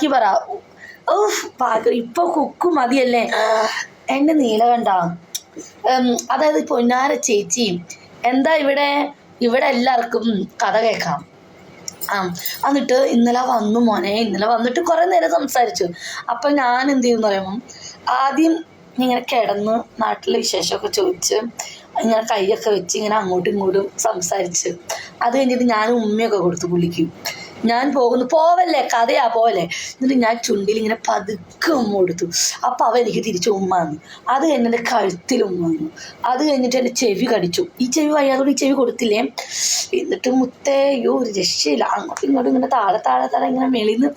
ബാക്കി പറ. ഇപ്പൊ കുക്ക് മതിയല്ലേ? എന്റെ നീല കണ്ട. അതായത് പൊന്നാര ചേച്ചി എന്താ ഇവിടെ? ഇവിടെ എല്ലാവർക്കും കഥ കേൾക്കാം. ആ എന്നിട്ട് ഇന്നലെ വന്നു മോനെ. ഇന്നലെ വന്നിട്ട് കുറേ നേരം സംസാരിച്ചു. അപ്പം ഞാൻ എന്ത് ചെയ്യുമെന്ന് പറയുമ്പം ആദ്യം ഇങ്ങനെ കിടന്ന് നാട്ടിലെ വിശേഷമൊക്കെ ചോദിച്ച് ഇങ്ങനെ കൈയൊക്കെ വെച്ച് ഇങ്ങനെ അങ്ങോട്ടും ഇങ്ങോട്ടും സംസാരിച്ച്. അത് കഴിഞ്ഞിട്ട് ഞാൻ ഉമ്മയൊക്കെ കൊടുത്തു പുള്ളിക്ക് ഞാൻ പോകുന്നു പോവല്ലേ കഥയാ പോവല്ലേ എന്നിട്ട് ഞാൻ ചുണ്ടിൽ ഇങ്ങനെ പതുക്കെ ഉമ്മ കൊടുത്തു അപ്പം അവ എനിക്ക് തിരിച്ച് ഉമ്മ വന്നു അത് കഴിഞ്ഞ് എന്റെ കഴുത്തിൽ ഉമ്മ വന്നു അത് കഴിഞ്ഞിട്ട് എന്റെ ചെവി കടിച്ചു ഈ ചെവി വയ്യാതോട് ഈ ചെവി കൊടുത്തില്ലേ എന്നിട്ട് മുത്തേ അയ്യോ ഒരു രക്ഷയില്ല അങ്ങോട്ടും ഇങ്ങോട്ടും ഇങ്ങനെ താഴെ താഴെ താഴെ ഇങ്ങനെ മേളിന്ന്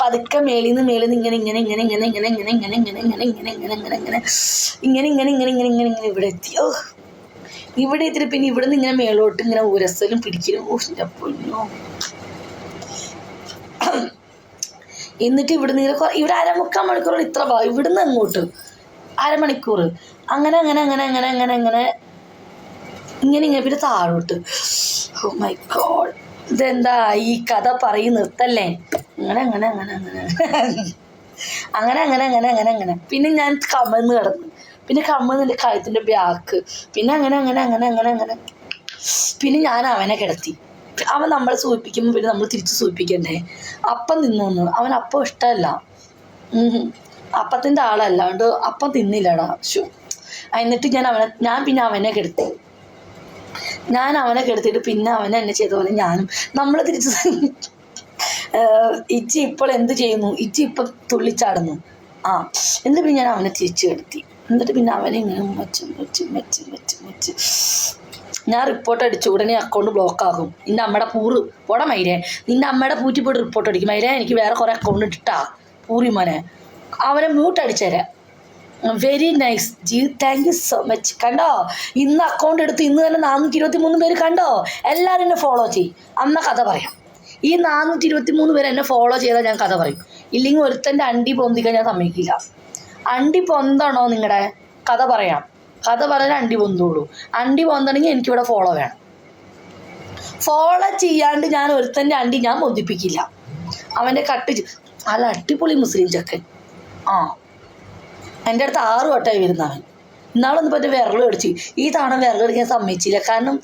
പതുക്കെ മേളിന്ന് മേളിന്ന് ഇങ്ങനെ ഇങ്ങനെ ഇങ്ങനെ ഇങ്ങനെ ഇങ്ങനെ ഇങ്ങനെ ഇങ്ങനെ ഇങ്ങനെ ഇങ്ങനെ ഇങ്ങനെ ഇങ്ങനെ ഇങ്ങനെ ഇങ്ങനെ ഇങ്ങനെ ഇങ്ങനെ ഇങ്ങനെ ഇങ്ങനെ ഇങ്ങനെ ഇങ്ങനെ ഇവിടെ എത്തി ഓ ഇവിടെ എത്തിയിട്ട് പിന്നെ ഇവിടെ നിന്ന് ഇങ്ങനെ മേളോട്ട് ഇങ്ങനെ ഉരസലും പിടിക്കലും ഓ പൊന്നോ എന്നിട്ട് ഇവിടുന്ന് ഇങ്ങനെ കൊ- ഇവിടെ അരമുക്കാൽ മണിക്കൂർ ഇത്ര ഭാഗം ഇവിടുന്ന് അങ്ങോട്ട് അരമണിക്കൂർ അങ്ങനെ അങ്ങനെ അങ്ങനെ അങ്ങനെ അങ്ങനെ അങ്ങനെ ഇങ്ങനെ ഇങ്ങനെ പിന്നെ താഴോട്ട് ഓ മൈ ഗോഡ് ഇതെന്താ ഈ കഥ പറയും നിർത്തല്ലേ അങ്ങനെ അങ്ങനെ അങ്ങനെ അങ്ങനെ അങ്ങനെ അങ്ങനെ അങ്ങനെ അങ്ങനെ അങ്ങനെ പിന്നെ ഞാൻ കമന്ന് കിടന്നു പിന്നെ കമ്മന്ന് എന്റെ കഴുത്തിന്റെ ബാക്ക് പിന്നെ അങ്ങനെ അങ്ങനെ അങ്ങനെ അങ്ങനെ അങ്ങനെ പിന്നെ ഞാൻ അവനെ കിടത്തി അവൻ നമ്മളെ സൂചിപ്പിക്കുമ്പോൾ പിന്നെ നമ്മൾ തിരിച്ച് സൂചിപ്പിക്കണ്ടേ? അപ്പം തിന്നു വന്നു അവൻ അപ്പം ഇഷ്ടമല്ല. അപ്പത്തിന്റെ ആളല്ല. അതുകൊണ്ട് അപ്പം തിന്നില്ലടാ. ശു എന്നിട്ട് ഞാൻ അവനെ ഞാൻ പിന്നെ അവനെ കെടുത്തി. ഞാൻ അവനെ കെടുത്തിട്ട് പിന്നെ അവനെ എന്നെ ചെയ്ത പോലെ ഞാനും നമ്മൾ തിരിച്ച് ഇച്ചി ഇപ്പോൾ എന്ത് ചെയ്യുന്നു? ഇച്ചി ഇപ്പം തുള്ളിച്ചാടുന്നു. ആ എന്നിട്ട് പിന്നെ ഞാൻ അവനെ തിരിച്ചു കെടുത്തി. എന്നിട്ട് പിന്നെ അവനെ ഇങ്ങനെ വെച്ച് വെച്ച് വെച്ച് വെച്ച് വെച്ച് ഞാൻ റിപ്പോർട്ട് അടിച്ചു. ഉടനെ അക്കൗണ്ട് ബ്ലോക്ക് ആകും. നിന്റെ അമ്മയുടെ പൂറ്. പോടാ മൈരേ. നിന്റെ അമ്മയുടെ പൂറ്റി പോയിട്ട് റിപ്പോർട്ട് അടിക്കും. മൈരേ എനിക്ക് വേറെ കുറേ അക്കൗണ്ട് ഇട്ടാ പൂറി മോനെ. അവനെ mute അടിച്ചേരാ very nice ji thank you so much കണ്ടോ? ഇന്ന് അക്കൗണ്ട് എടുത്ത് ഇന്ന് തന്നെ നാനൂറ്റി ഇരുപത്തി മൂന്ന് പേര് കണ്ടോ? എല്ലാവരും എന്നെ ഫോളോ ചെയ്യും. അന്ന കഥ പറയാം. ഈ നാനൂറ്റി ഇരുപത്തി മൂന്ന് പേര് എന്നെ ഫോളോ ചെയ്താൽ ഞാൻ കഥ പറയും. ഇല്ലെങ്കിൽ ഒരുത്തന്റെ അണ്ടി പൊന്തിക്കാൻ ഞാൻ സമ്മതിക്കില്ല. അണ്ടി പൊന്തണോ നിങ്ങളുടെ കഥ പറയാം. കഥ പറയാൻ അണ്ടി പോന്നോളൂ അണ്ടി പൊന്തണമെങ്കിൽ എനിക്കിവിടെ ഫോളോ വേണം. ഫോളോ ചെയ്യാണ്ട് ഞാൻ ഒരുത്തന്റെ അണ്ടി ഞാൻ പൊന്തിപ്പിക്കില്ല. അവന്റെ കട്ട് അല്ല അടിപൊളി മുസ്ലിം ചക്കൻ. ആ. എന്റെ അടുത്ത് ആറ് വട്ടമായി വരുന്ന അവൻ ഇന്നാളൊന്നും പറ്റ വിരൽ കടിച്ചു ഈ തവണ വിരൽ കടിക്കാൻ സമ്മതിച്ചില്ല. കാരണം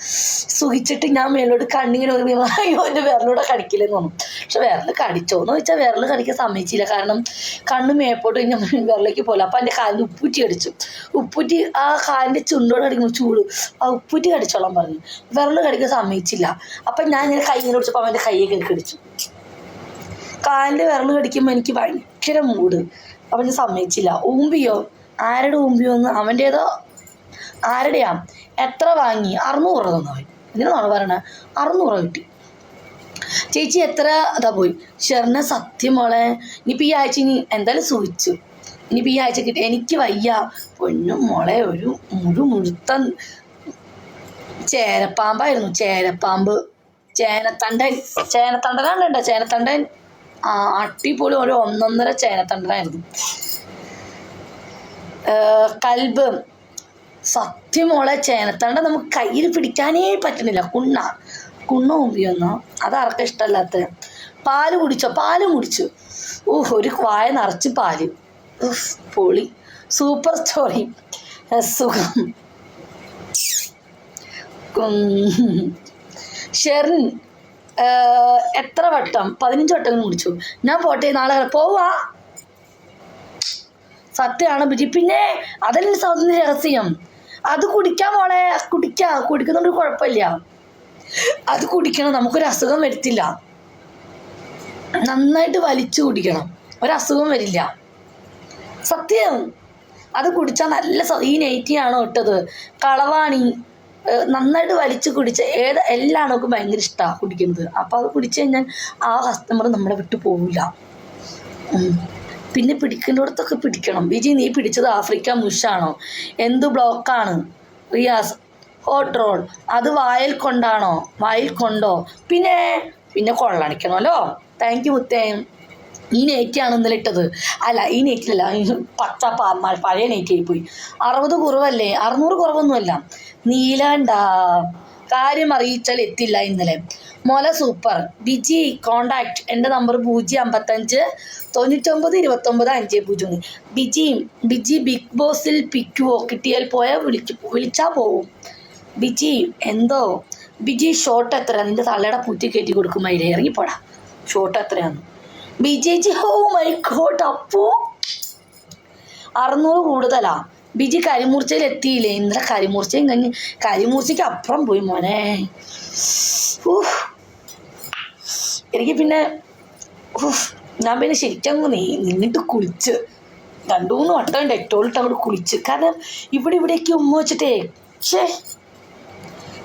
സുഖിച്ചിട്ട് ഞാൻ മേലോട്ട് കണ്ണിങ്ങനെ ഒരു അയ്യോ എന്റെ വിരലൂടെ കടിക്കില്ലെന്ന് തോന്നും. പക്ഷെ വിരൽ കടിച്ചോ എന്ന് വെച്ചാൽ വിരൽ കടിക്കാൻ സമ്മതിച്ചില്ല. കാരണം കണ്ണ് മേപ്പോട്ട് കഴിഞ്ഞാൽ വിരലേക്ക് പോലെ അപ്പം എന്റെ കാലിൽ ഉപ്പൂറ്റി കടിച്ചു. ഉപ്പൂറ്റി ആ കാലിന്റെ ചുണ്ടോട് കടിക്കുമ്പോൾ ചൂട്. ആ ഉപ്പൂറ്റി കടിച്ചോളാൻ പറഞ്ഞു. വിരൽ കടിക്കാൻ സമ്മതിച്ചില്ല. അപ്പം ഞാൻ ഇങ്ങനെ കൈ ഇങ്ങനെ പിടിച്ചപ്പോൾ അവന്റെ കൈയൊക്കെ കടിച്ചു. കാലിന്റെ വിരൽ കടിക്കുമ്പോൾ എനിക്ക് ഭയങ്കര മൂട്. അപ്പം ഞാൻ സമ്മതിച്ചില്ല. ഊമ്പിയോ? ആരുടെ മുമ്പിൽ വന്ന് അവന്റേതോ ആരുടെയാ? എത്ര വാങ്ങി? അറുന്നൂറ് തന്നു അവൻ ഇതിനാണ് പറയണത് അറുന്നൂറ് കിട്ടി. ചേച്ചി എത്ര? അതാ പോയി. ഷെറിനെ സത്യം മോളെ ഇനിയിപ്പോൾ ഈ ആഴ്ച ഇനി എന്തായാലും സൂചിച്ചു. ഇനിയിപ്പോൾ ഈ ആഴ്ച കിട്ടി എനിക്ക് വയ്യ. പൊന്നും മോളെ ഒരു മുഴു മുഴുത്ത ചേരപ്പാമ്പായിരുന്നു ചേരപ്പാമ്പ് ചേനത്തണ്ടൻ. ചേനത്തണ്ടനാണ്ടോ ചേനത്തണ്ടൻ. ആ അടിപൊളി ഒരു ഒന്നൊന്നര ചേനത്തണ്ടനായിരുന്നു. കൽബ്. സത്യമുള്ള മോളെ ചേനത്തണ്ട നമുക്ക് കയ്യിൽ പിടിക്കാനേ പറ്റുന്നില്ല കുണ്ണ. കുണ്ണ മുമ്പിയൊന്നോ അതാർക്കും ഇഷ്ടമല്ലാത്ത? പാൽ കുടിച്ചോ? പാൽ കുടിച്ചു. ഊഹ് ഒരു വായ നിറച്ച് പാൽ. പൊളി. Super story. സുഖം. ഷെറിൻ എത്ര വട്ടം? പതിനഞ്ച് വട്ടം കുടിച്ചു. ഞാൻ പോട്ടെ നാളെ പോവാ. സത്യമാണ് ബിജി. പിന്നെ അതല്ലേ സൗദിന്റെ രഹസ്യം? അത് കുടിക്കാൻ മോളെ. കുടിക്കാം. കുടിക്കുന്നതുകൊണ്ട് കുഴപ്പമില്ല. അത് കുടിക്കണം. നമുക്കൊരു അസുഖം വരത്തില്ല. നന്നായിട്ട് വലിച്ചു കുടിക്കണം. ഒരസുഖം വരില്ല. സത്യം. അത് കുടിച്ചാൽ നല്ല ഈ നൈറ്റിയാണ് ഇട്ടത്. കളവാണി. നന്നായിട്ട് വലിച്ചു കുടിച്ച ഏത് എല്ലാ ആണോക്കും ഭയങ്കര ഇഷ്ടമാണ് കുടിക്കുന്നത്. അപ്പോൾ അത് കുടിച്ചു കഴിഞ്ഞാൽ ആ കസ്റ്റമർ നമ്മളെ വിട്ടു പോവില്ല. പിന്നെ പിടിക്കുന്നിടത്തൊക്കെ പിടിക്കണം. ബിജി നീ പിടിച്ചത് ആഫ്രിക്ക മുഷാണോ? എന്ത് ബ്ലോക്കാണ്? റിയാസ് ഹോട്ട് റോൾ അത് വായിൽ കൊണ്ടാണോ? വായിൽ കൊണ്ടോ? പിന്നെ പിന്നെ കൊള്ളണിക്കണമല്ലോ. താങ്ക് യു മുത്തേ ഈ നെയ്റ്റാണ് ഇന്നലെ ഇട്ടത്. അല്ല ഈ നെയ്റ്റിലല്ല ഈ പച്ച പഴയ നെറ്റിയായി പോയി. അറുപത് കുറവല്ലേ? അറുന്നൂറ് കുറവൊന്നുമല്ല. നീലാണ്ട. കാര്യം അറിയിച്ചാൽ എത്തില്ല ഇന്നലെ. മൊല സൂപ്പർ. ബിജി കോണ്ടാക്ട് എന്റെ നമ്പർ പൂജ്യം അമ്പത്തഞ്ച് തൊണ്ണൂറ്റൊമ്പത് ഇരുപത്തൊമ്പത് അഞ്ച് പൂജ്യം. ബിജി ബിജി ബിഗ് ബോസിൽ പിക്കുവോ? കിട്ടിയാൽ പോയാൽ വിളിച്ചു വിളിച്ചാൽ പോവും. ബിജി എന്തോ? ബിജി ഷോട്ട് എത്ര നിന്റെ തള്ളയുടെ പൂറ്റി കയറ്റി കൊടുക്കും അതിലെ ഇറങ്ങിപ്പോടാ. ഷോട്ട് എത്രയാണ് Biji G oh my god അപ്പോ? അറുന്നൂറ് കൂടുതലാ. ബിജി കരിമൂർച്ചയിൽ എത്തിയില്ലേ ഇന്നലെ കരിമൂർച്ചയും കഴിഞ്ഞ് കരിമൂർച്ചയ്ക്ക് അപ്പുറം പോയി മോനെ. എനിക്ക് പിന്നെ ഞാൻ പിന്നെ ശരിക്കും നീ നിന്നിട്ട് കുളിച്ച്. രണ്ടു മൂന്ന് വട്ടം ഡെറ്റോളിട്ട് അങ്ങോട്ട് കുളിച്ച്. കാരണം ഇവിടെ ഇവിടേക്ക് ഉമ്മ വെച്ചിട്ടേ ഷേ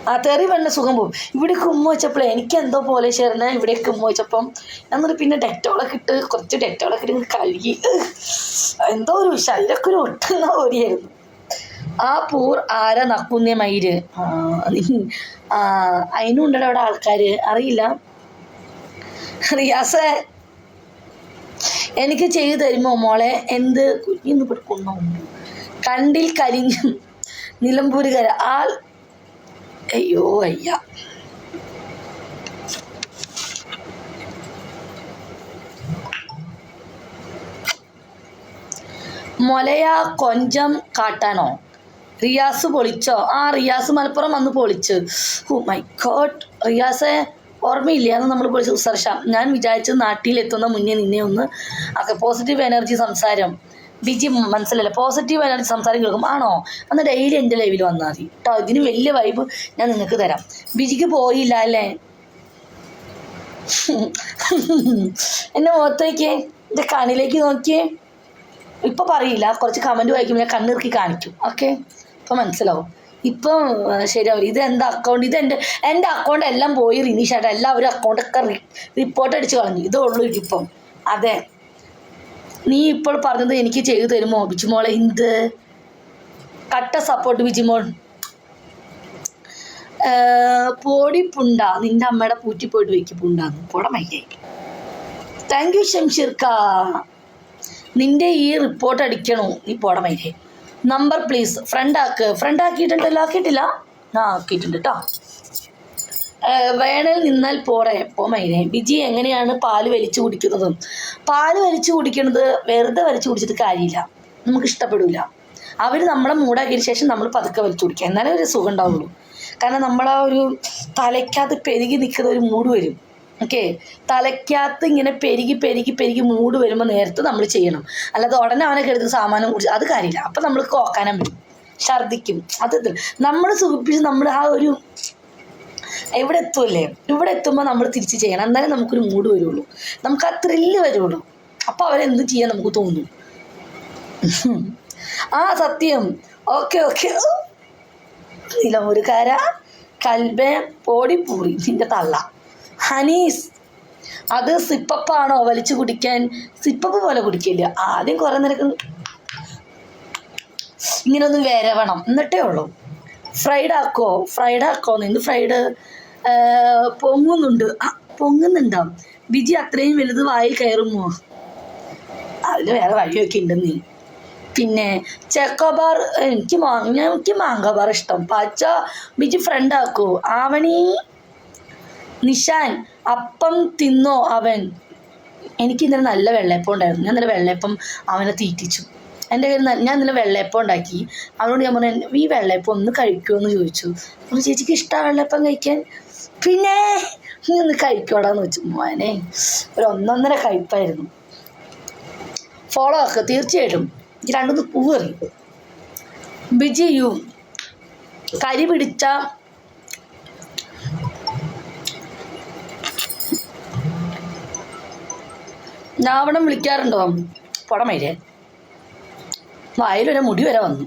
ആ തെറി വേണ്ട സുഖം പോകും ഇവിടെ കുമ്മ വെച്ചപ്പോഴേ എനിക്ക് എന്തോ പോലെ ചേർന്ന ഇവിടെ കുമ്മ വെച്ചപ്പം എന്നിട്ട് പിന്നെ ഡെറ്റോളൊക്കെ ഇട്ട് കുറച്ച് ഡെറ്റോളൊക്കെ ഇട്ട് കഴുകി. എന്തോ ഒരു ശരീരമൊക്കെ ഒരു ഒട്ടുന്ന പോലെയായിരുന്നു. ആ പൂർ ആര നക്കുന്നേ മയിര് ഉണ്ടല്ലോ അവിടെ ആൾക്കാർ അറിയില്ല. റിയാസ എനിക്ക് ചെയ്തു തരുമോ മോളെ? എന്ത് കുഞ്ഞിന്ന് പിടിക്കുന്നു കണ്ടിൽ കരിഞ്ഞു നിലമ്പൂരുകര. ആൾ അയ്യോ അയ്യ മൊലയ കൊഞ്ചം കാട്ടാനോ? റിയാസ് പൊളിച്ചോ? ആ റിയാസ് മലപ്പുറം വന്ന് പൊളിച്ച്. Oh my god. റിയാസെ ഓർമ്മയില്ല? അന്ന് നമ്മൾ പൊളിച്ച് സർഷ ഞാൻ വിചാരിച്ചു നാട്ടിലെത്തുന്ന മുന്നേ നിന്നെ ഒന്ന് ഒക്കെ പോസിറ്റീവ് എനർജി സംസാരം. ബിജി മനസ്സിലല്ല. പോസിറ്റീവ് ആയിട്ട് സംസാരം കേൾക്കും ആണോ? അന്ന് ഡെയിലി എന്റെ ലൈവിൽ വന്നാൽ മതി. കേട്ടോ ഇതിന് വലിയ വൈബ് ഞാൻ നിങ്ങൾക്ക് തരാം. ബിജിക്ക് പോയില്ല അല്ലേ? എന്നെ മുഖത്തേക്ക് എന്റെ കണ്ണിലേക്ക് നോക്കിയേ. ഇപ്പം പറയില്ല കുറച്ച് കമന്റ് വായിക്കുമ്പോൾ ഞാൻ കണ്ണിറുക്കി കാണിക്കും. ഓക്കെ ഇപ്പൊ മനസ്സിലാവും. ഇപ്പം ശരിയാവില്ല. ഇത് എന്താ അക്കൗണ്ട് ഇത് എന്റെ എന്റെ അക്കൗണ്ട് എല്ലാം പോയി റിനീഷായിട്ട് എല്ലാവരും അക്കൗണ്ടൊക്കെ റിപ്പോർട്ട് അടിച്ച് കളഞ്ഞു. ഇതേ ഉള്ളൂ ഇപ്പം അതെ. നീ ഇപ്പോൾ പറഞ്ഞത് എനിക്ക് ചെയ്തു തരുമോ ബിജുമോളെ? എന്ത്? കട്ട സപ്പോർട്ട് ബിജിമോൾ. പോടി പുണ്ട. നിന്റെ അമ്മയുടെ പൂറ്റി പോയിട്ട് വെക്കി പുണ്ടാന്ന്. പോടമയ്യേ താങ്ക് യു ഷംഷീർക്ക നിന്റെ ഈ റിപ്പോർട്ട് അടിക്കണോ? നീ പോടമൈലേ നമ്പർ പ്ലീസ് ഫ്രണ്ട് ആക്ക്. ഫ്രണ്ട് ആക്കിയിട്ടുണ്ടല്ലോ ആക്കിയിട്ടില്ല. ആ ആക്കിയിട്ടുണ്ട് കേട്ടോ വേണൽ നിന്നാൽ പോടെ പോമൈനെ ബിജി എങ്ങനെയാണ് പാൽ വലിച്ചു കുടിക്കുന്നത്? പാൽ വലിച്ചു കുടിക്കുന്നത് വെറുതെ വലിച്ചു കുടിച്ചിട്ട് കാര്യമില്ല. നമുക്ക് ഇഷ്ടപ്പെടില്ല അവർ നമ്മളെ മൂടാക്കിയതിന് ശേഷം നമ്മൾ പതുക്കെ വലിച്ചു കുടിക്കുക എന്നാലേ ഒരു സുഖം ഉണ്ടാവുള്ളൂ. കാരണം നമ്മളെ ഒരു തലയ്ക്കകത്ത് പെരുകി നിൽക്കുന്ന ഒരു മൂട് വരും. ഓക്കെ? തലയ്ക്കകത്ത് ഇങ്ങനെ പെരുകി പെരുകി പെരുകി മൂട് വരുമ്പോൾ നേരത്തെ നമ്മൾ ചെയ്യണം. അല്ലാതെ ഉടനെ അവനെ കെടുത്ത് സാമാനം കുടിച്ച് അത് കാര്യമില്ല. അപ്പം നമ്മൾ കോക്കാനം വരും. ഛർദ്ദിക്കും. അത് നമ്മൾ സുഖിപ്പിച്ച് നമ്മൾ ആ ഒരു ഇവിടെ എത്തുമല്ലേ ഇവിടെ എത്തുമ്പോൾ നമ്മൾ തിരിച്ച് ചെയ്യണം. എന്നാലേ നമുക്കൊരു മൂഡ് വരുള്ളൂ. നമുക്ക് ആ ത്രില്ല് വരുള്ളൂ. അപ്പോൾ അവരെന്തും ചെയ്യാൻ നമുക്ക് തോന്നും? ആ സത്യം. Okay okay. നിലമുരുകാര കൽബെ പോടിപ്പൂറി നിന്റെ തള്ള. ഹനീസ് അത് സിപ്പപ്പാണോ വലിച്ചു കുടിക്കാൻ? സിപ്പപ്പ് പോലെ കുടിക്കില്ല. ആദ്യം കുറെ നിരക്ക് ഇങ്ങനെ ഒന്ന് വരവണം. എന്നിട്ടേ ഉള്ളൂ. ഫ്രൈഡ് ആക്കോ? ഫ്രൈഡ് ആക്കോ? നിന്ന് ഫ്രൈഡ് പൊങ്ങുന്നുണ്ട്. പൊങ്ങുന്നുണ്ടോ? ബിജി അത്രയും വലുത് വായിൽ കയറുമോ? അതിന് വേറെ വഴിയൊക്കെ ഉണ്ട് നീ പിന്നെ ചെക്കോബാർ എനിക്ക് എനിക്ക് മാങ്കോബാർ ഇഷ്ടം. പച്ച ബിജി ഫ്രണ്ട് ആക്കൂ. ആവണി നിഷാൻ അപ്പം തിന്നോ അവൻ? എനിക്ക് ഇന്നലെ നല്ല വെള്ളയപ്പം ഉണ്ടായിരുന്നു. ഞാൻ ഇന്നലെ വെള്ളയപ്പം അവനെ തീറ്റിച്ചു. എന്റെ കയ്യിൽ ഞാൻ ഇന്നലെ വെള്ളയപ്പം ഉണ്ടാക്കി. അവനോട് ഞാൻ പറഞ്ഞു ഈ വെള്ളയപ്പം ഒന്ന് കഴിക്കുമോ എന്ന് ചോദിച്ചു. അപ്പോൾ ചേച്ചിക്ക് ഇഷ്ടമാണ് വെള്ളയപ്പം കഴിക്കാൻ? പിന്നെ നീ ഒന്ന് കഴിക്കോടാന്ന് വെച്ചു. മോനെ ഒരു ഒന്നൊന്നര കഴിപ്പായിരുന്നു. ഫോളോ ആക്കുക തീർച്ചയായിട്ടും രണ്ടൊന്ന് പൂവറി ബിജിയും കരി പിടിച്ച രാവണം വിളിക്കാറുണ്ടോ? പുടമയിലെ. വായിലൊരു മുടി വരെ വന്നു.